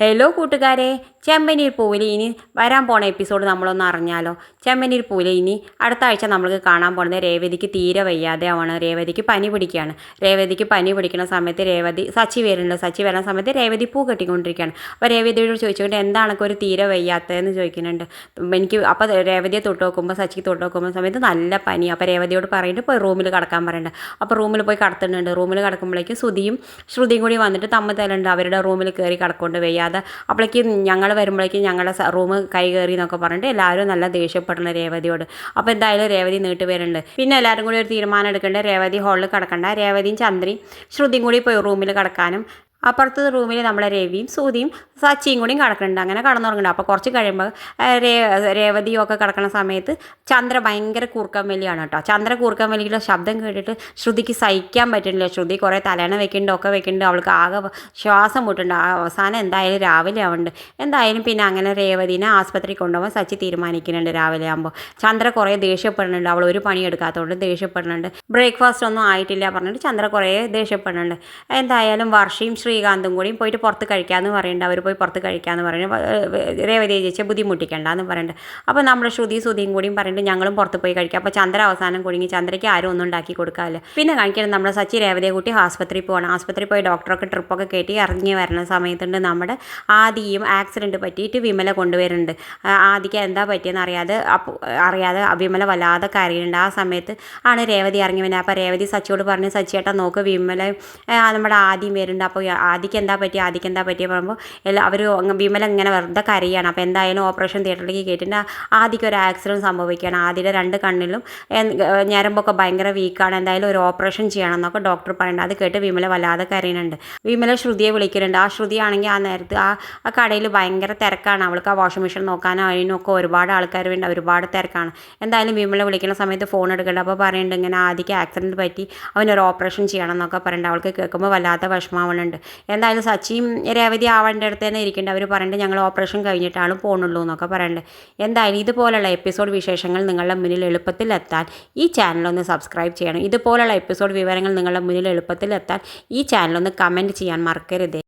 Hello കൂട്ടുകാരെ. ചെമ്പനീർ പൂവിൽ ഇനി വരാൻ പോണ എപ്പിസോഡ് നമ്മളൊന്ന് അറിഞ്ഞാലോ. ചെമ്പനീർ പൂവിൽ ഇനി അടുത്ത ആഴ്ച നമ്മൾക്ക് കാണാൻ പോകുന്നത് രേവതിക്ക് തീരെ വയ്യാതെ ആവാണ് രേവതിക്ക് പനി പിടിക്കുകയാണ്. രേവതിക്ക് പനി പിടിക്കുന്ന സമയത്ത് രേവതി സച്ചി വരുന്നുണ്ട്. സച്ചി വരുന്ന സമയത്ത് രേവതി പൂ കെട്ടിക്കൊണ്ടിരിക്കുകയാണ്. അപ്പോൾ രേവതിയോട് ചോദിച്ചുകൊണ്ട് എന്താണൊക്കെ ഒരു തീരെ വയ്യാത്തതെന്ന് ചോദിക്കുന്നുണ്ട്. എനിക്ക് അപ്പോൾ രേവതിയെ തൊട്ട് നോക്കുമ്പോൾ സച്ചിക്ക് തൊട്ട് നോക്കുമ്പോൾ സമയത്ത് നല്ല പനി. അപ്പോൾ രേവതിയോട് പറയുന്നുണ്ട് ഇപ്പോൾ റൂമിൽ കിടക്കാൻ പറയുന്നുണ്ട് അപ്പോൾ റൂമിൽ പോയി കിടത്തുന്നുണ്ട്. റൂമിൽ കിടക്കുമ്പോഴേക്കും ശ്രുതിയും ശ്രുതിയും കൂടി വന്നിട്ട് തമ്മിൽ തലുണ്ട് അവരുടെ റൂമിൽ കയറി കിടക്കൊണ്ട് വയ്യാതെ അപ്പോഴേക്കും ഞങ്ങൾ വരുമ്പോഴേക്കും ഞങ്ങളുടെ റൂം കൈ കയറി എന്നൊക്കെ പറഞ്ഞിട്ട് എല്ലാവരും നല്ല ദേഷ്യപ്പെടണം രേവതിയോട്. അപ്പോൾ എന്തായാലും രേവതി നീട്ട് വരുന്നുണ്ട്. പിന്നെ എല്ലാവരും കൂടി ഒരു തീരുമാനം എടുക്കേണ്ടത് രേവതി ഹാളിൽ കിടക്കണ്ട. രേവതിയും ചന്ദ്രയും ശ്രുതിയും കൂടി പോയി റൂമിൽ കിടക്കാനും അപ്പുറത്തെ റൂമിൽ നമ്മളെ രവിയും സൂതിയും സച്ചിയും കൂടിയും കിടക്കുന്നുണ്ട്. അങ്ങനെ കടന്നുറങ്ങുന്നുണ്ട്. അപ്പോൾ കുറച്ച് കഴിയുമ്പോൾ രേ രേവതിയും ഒക്കെ കിടക്കുന്ന സമയത്ത് ചന്ദ്ര ഭയങ്കര കൂർക്കം വലിയാണ് കേട്ടോ. ചന്ദ്ര കൂർക്കം വലിയുള്ള ശബ്ദം കേട്ടിട്ട് ശ്രുതിക്ക് സഹിക്കാൻ പറ്റുന്നില്ല. ശ്രുതി കുറേ തലേണ വെക്കുന്നുണ്ട് ഒക്കെ വെക്കുന്നുണ്ട്. അവൾക്ക് ആകെ ശ്വാസം മുട്ടുണ്ട് അവസാനം എന്തായാലും രാവിലെ ആവുന്നുണ്ട്. എന്തായാലും പിന്നെ അങ്ങനെ രേവതിനെ ആസ്പത്രി കൊണ്ടുപോകാൻ സച്ചി തീരുമാനിക്കുന്നുണ്ട് രാവിലെ ആകുമ്പോൾ ചന്ദ്ര കുറേ ദേഷ്യപ്പെടുന്നുണ്ട്. അവൾ ഒരു പണി എടുക്കാത്തതുകൊണ്ട് ദേഷ്യപ്പെടുന്നുണ്ട്. ബ്രേക്ക്ഫാസ്റ്റ് ഒന്നും ആയിട്ടില്ല പറഞ്ഞിട്ട് ചന്ദ്ര കുറേ ദേഷ്യപ്പെടുന്നുണ്ട്. എന്തായാലും വർഷയും ശ്രീകാന്തും കൂടിയും പോയിട്ട് പുറത്ത് കഴിക്കാമെന്ന് പറയുന്നുണ്ട് അവർ പോയി പുറത്ത് കഴിക്കാമെന്ന് പറയുന്നത് രേവതി ചേച്ചിയെ ബുദ്ധിമുട്ടിക്കണ്ടെന്ന് പറയുന്നുണ്ട് അപ്പോൾ നമ്മുടെ ശ്രുതി ശ്രുതിയും കൂടിയും പറയുന്നുണ്ട് ഞങ്ങളും പുറത്ത് പോയി കഴിക്കാം. അപ്പോൾ ചന്ദ്ര അവസാനം കുടുങ്ങി. ചന്ദ്രയ്ക്ക് ആരും ഒന്നും ഉണ്ടാക്കി കൊടുക്കാമല്ലോ പിന്നെ കാണിക്കണം നമ്മുടെ സച്ചി രേവതിയെ കൂട്ടി ആസ്പത്രിയിൽ പോകണം ആസ്പത്രിയിൽ പോയി ഡോക്ടറൊക്കെ ട്രിപ്പൊക്കെ കയറ്റി ഇറങ്ങി വരുന്ന സമയത്തുണ്ട് നമ്മുടെ ആദിയും ആക്സിഡന്റ് പറ്റിയിട്ട് വിമല കൊണ്ടുവരുന്നുണ്ട്. ആദിക്ക് എന്താ പറ്റിയെന്ന് അറിയാതെ അപ്പോൾ അറിയാതെ വിമല വല്ലാതെ കരയുന്നുണ്ട്. ആ സമയത്ത് ആണ് രേവതി ഇറങ്ങി വരുന്നത് അപ്പോൾ രേവതി സച്ചിയോട് പറഞ്ഞ് സച്ചിയേട്ടാ നോക്ക് വിമല നമ്മുടെ ആദ്യം വരുന്നുണ്ട്. അപ്പോൾ ആദിക്ക് എന്താ പറ്റിയ ആദിക്ക് എന്താ പറ്റിയ പറയുമ്പോൾ എല്ലാ അവർ വിമല ഇങ്ങനെ വെറുതെ കരയാണ്. അപ്പോൾ എന്തായാലും ഓപ്പറേഷൻ തിയേറ്ററിലേക്ക് കയറ്റിയിട്ട് ആദിക്ക് ഒരു ആക്സിഡന്റ് സംഭവിക്കുകയാണ്. ആദ്യയുടെ രണ്ട് കണ്ണിലും ഞരമ്പൊക്കെ ഭയങ്കര വീക്കാണ് എന്തായാലും ഒരു ഓപ്പറേഷൻ ചെയ്യണം എന്നൊക്കെ ഡോക്ടർ പറയുന്നുണ്ട്. അത് കേട്ട് വിമല വല്ലാതെ കരയുന്നുണ്ട്. വിമല ശ്രുതിയെ വിളിക്കുന്നുണ്ട്. ആ ശ്രുതിയാണെങ്കിൽ ആ നേരത്ത് ആ ആ കടയിൽ ഭയങ്കര തിരക്കാണ്. അവൾക്ക് ആ വാഷിംഗ് മെഷീൻ നോക്കാനും അതിനൊക്കെ ഒരുപാട് ആൾക്കാർ വേണ്ട ഒരുപാട് തിരക്കാണ്. എന്തായാലും വിമല വിളിക്കുന്ന സമയത്ത് ഫോൺ എടുക്കണ്ട അപ്പോൾ പറയുന്നുണ്ട് ഇങ്ങനെ ആദ്യക്ക് ആക്സിഡന്റ് പറ്റി അവനൊരു ഓപ്പറേഷൻ ചെയ്യണം എന്നൊക്കെ പറയുന്നുണ്ട്. അവൾക്ക് കേൾക്കുമ്പോൾ വല്ലാത്ത വിഷമാവണുണ്ട് എന്തായാലും സച്ചിയും രേവതി ആവേണ്ട അടുത്ത് തന്നെ ഇരിക്കേണ്ട. അവർ പറയേണ്ടത് ഞങ്ങൾ ഓപ്പറേഷൻ കഴിഞ്ഞിട്ടാണ് പോകുന്നുള്ളൂ എന്നൊക്കെ പറയേണ്ടത് എന്തായാലും ഇതുപോലുള്ള എപ്പിസോഡ് വിശേഷങ്ങൾ നിങ്ങളുടെ മുന്നിൽ എളുപ്പത്തിൽ എത്താൻ ഈ ചാനലൊന്ന് സബ്സ്ക്രൈബ് ചെയ്യണം. ഇതുപോലുള്ള എപ്പിസോഡ് വിവരങ്ങൾ നിങ്ങളുടെ മുന്നിൽ എളുപ്പത്തിൽ എത്താൻ ഈ ചാനലൊന്ന് കമന്റ് ചെയ്യാൻ മറക്കരുത്.